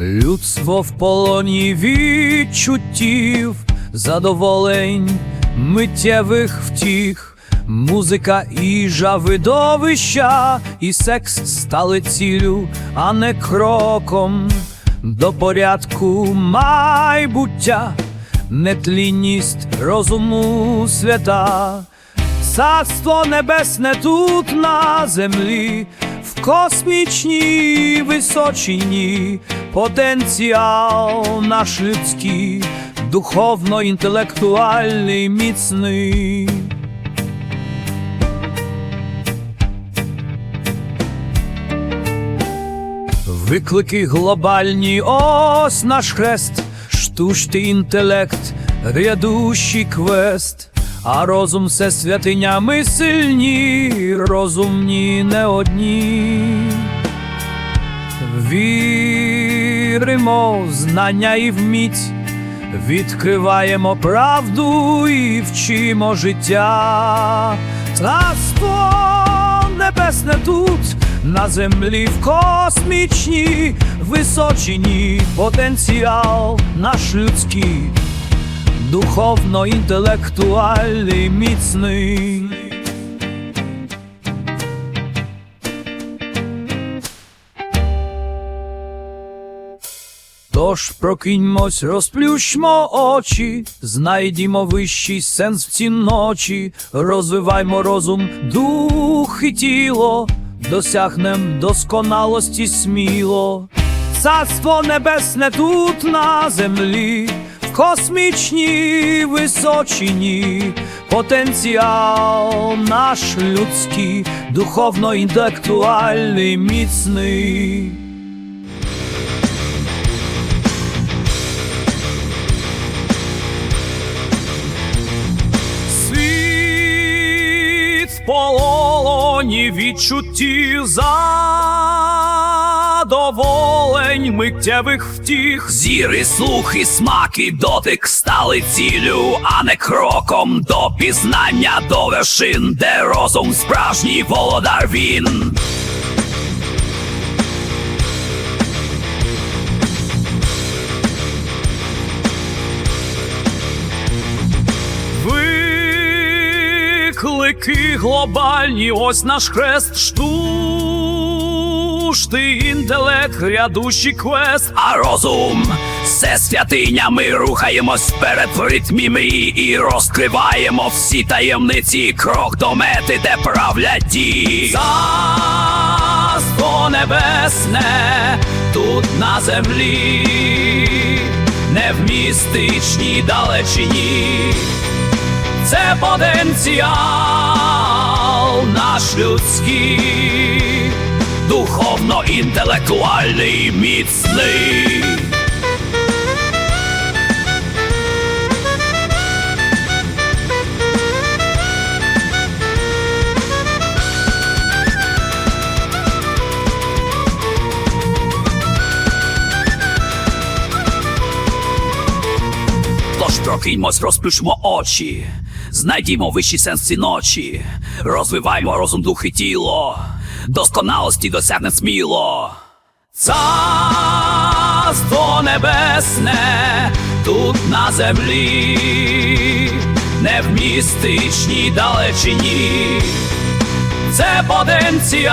Людство в полоні відчуттів, задоволень, миттєвих втіх, музика, їжа, видовища, і секс стали цілю, а не кроком. До порядку майбуття, нетлінність розуму свята, царство небесне тут на землі, в космічній височині, потенціал наш людський, духовно-інтелектуальний міцний. Виклики глобальні, ось наш хрест, штучний інтелект, грядущий квест, а розум все святиня, ми сильні, розумні не одні. Віримо в знання і в міць, відкриваємо правду і вчимо життя. Царство небесне тут, на землі в космічній височині потенціал наш людський, духовно-інтелектуальний міцний. Тож прокиньмось, розплющмо очі, знайдімо вищий сенс в ці ночі, розвиваймо розум, дух і тіло, досягнем досконалості сміло. Царство небесне тут на землі, в космічній височині, потенціал наш людський, духовно-інтелектуальний міцний. Полоні відчутті задоволень миттєвих втіх. Зіри, слух, і смак, і дотик стали цілю, а не кроком до пізнання до вершин, де розум справжній володар він. Виклики глобальні, ось наш хрест, штучний інтелект, грядущий квест. А розум все святиня, ми рухаємось вперед в ритмі мрії і розкриваємо всі таємниці, крок до мети, де правлять дії. Царство небесне тут на землі, Не в містичній далечині. Це потенціал наш людський. Духовно-інтелектуальний міцний. Тож прокиньмось, розплющмо очі, знайдімо вищий сенс ці ночі, розвиваймо розум, дух і тіло, досконалості досягне сміло. Царство небесне тут на землі, Не в містичній далечині, це потенціал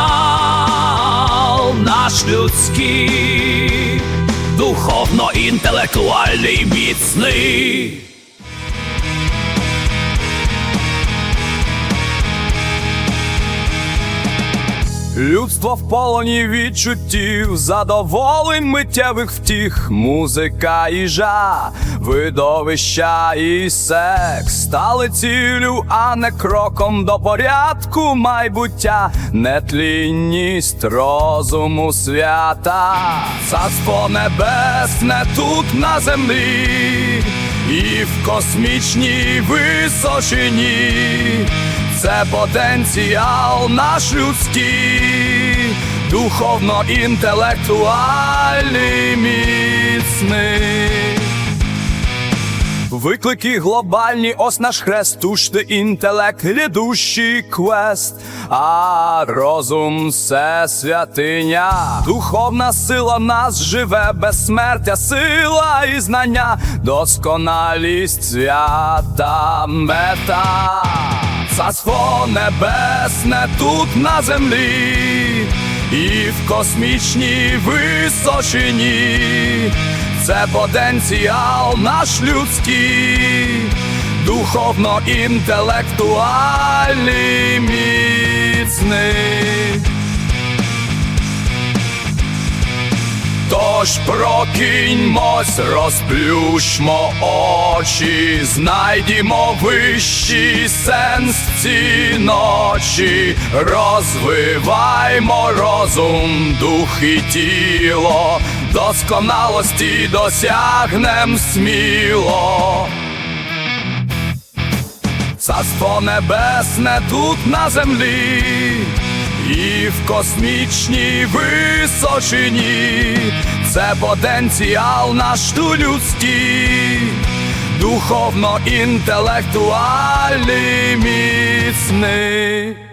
наш людський. духовно-інтелектуальний міцний. Людство в полоні відчуттів, задоволень миттєвих втіх, музика, їжа, видовища і секс. Стали цілю, а не кроком до порядку майбуття, нетлінність розуму свята, царство небесне тут на землі, і в космічній височині. Це потенціал наш людський, духовно-інтелектуальний міцний. Виклики глобальні, ось наш хрест, тушти інтелект, грядущий квест, а розум все святиня, духовна сила нас живе, безсмертя, сила і знання, досконалість свята мета, царство небесне тут на землі, і в космічній височині це потенціал наш людський, духовно інтелектуальний міцний. Тож прокиньмось, розплющмо очі, знайдімо вищий сенс ці ночі, розвиваймо розум, дух і тіло, досконалості досягнем сміло. Царство небесне тут на землі, і в космічній височині це потенціал наш ту людський, духовно інтелектуальний міцний.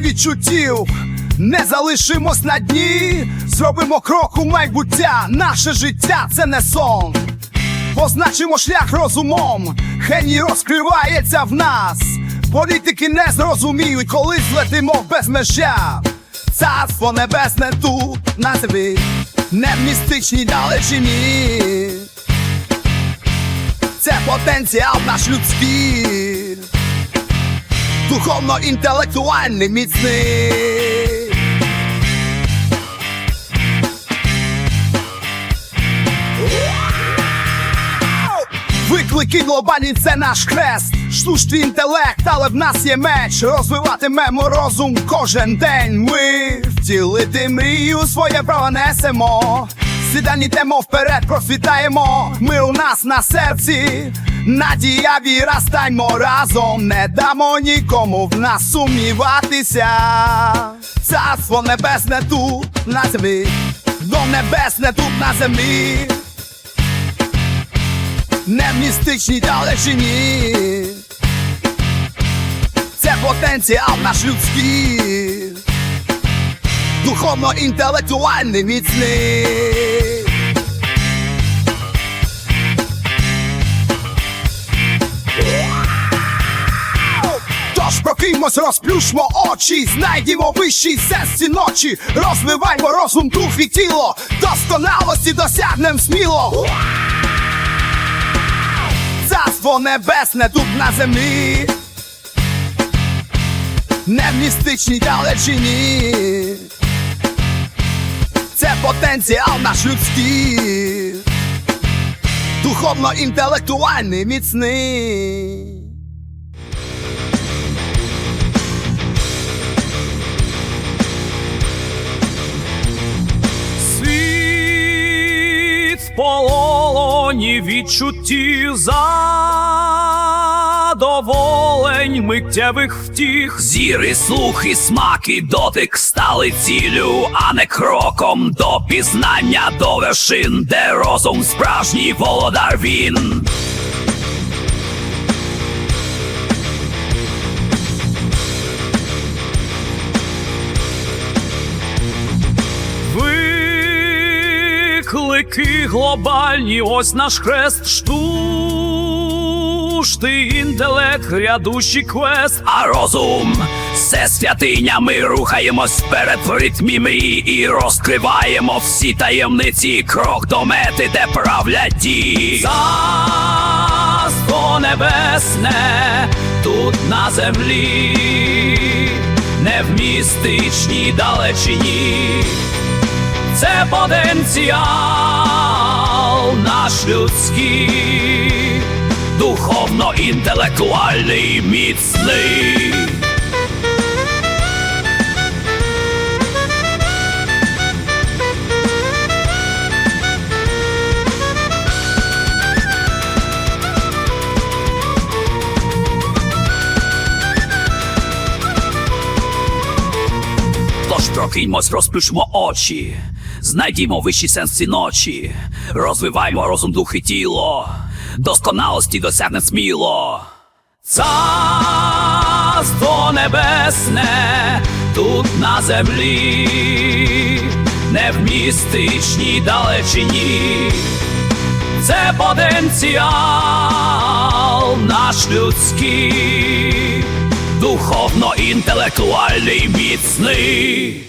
Відчуттів, не залишимось на дні, зробимо крок у майбуття, наше життя це не сон. Позначимо шлях розумом, геній розкривається в нас. Політики не зрозуміють, коли злетимо в безмежя. Царство небесне тут на землі, не в містичній далечині. Це потенціал наш людський духовно-інтелектуальний міцний. Виклики глобальні це наш хрест, штучний інтелект, але в нас є меч. Розвиватимемо розум кожен день. Ми втілити мрію, своє право несемо. Сідані темо вперед, просвітаємо. Ми у нас на серці. Надія віра, стаймо разом, не дамо нікому в нас сумніватися. Царство небесне тут на землі, дом небесне тут на землі, не в містичній далечині. Це потенціал наш людський, духовно-інтелектуальний міцний. Заспокіймось, розплющмо очі, знайдімо вищий сенс ці ночі, розвиваймо розум, дух і тіло, досконалості досягнем сміло. Царство небесне тут на землі, не в містичній далечині. Це потенціал наш людський, духовно-інтелектуальний міцний. Полоні відчутті задоволень миттєвих втіх. Зіри, слух, і смак, і дотик стали цілю, а не кроком до пізнання до вершин, де розум справжній володар він. Виклики глобальні, ось наш хрест, штучний інтелект, грядущий квест, а розум все святиня. Ми рухаємось вперед в ритмі мрії і розкриваємо всі таємниці, крок до мети, де правлять дії. Царство небесне тут на землі, не в містичній далечині це потенціал наш людський, духовно-інтелектуальний міцний. Прокиньмось, розпишемо очі, знайдімо вищий сенс ночі, розвиваймо розум, дух і тіло, досконалості досягне сміло. Царство небесне тут на землі, не в містичній далечині. Це потенціал наш людський, духовно-інтелектуальний міцний.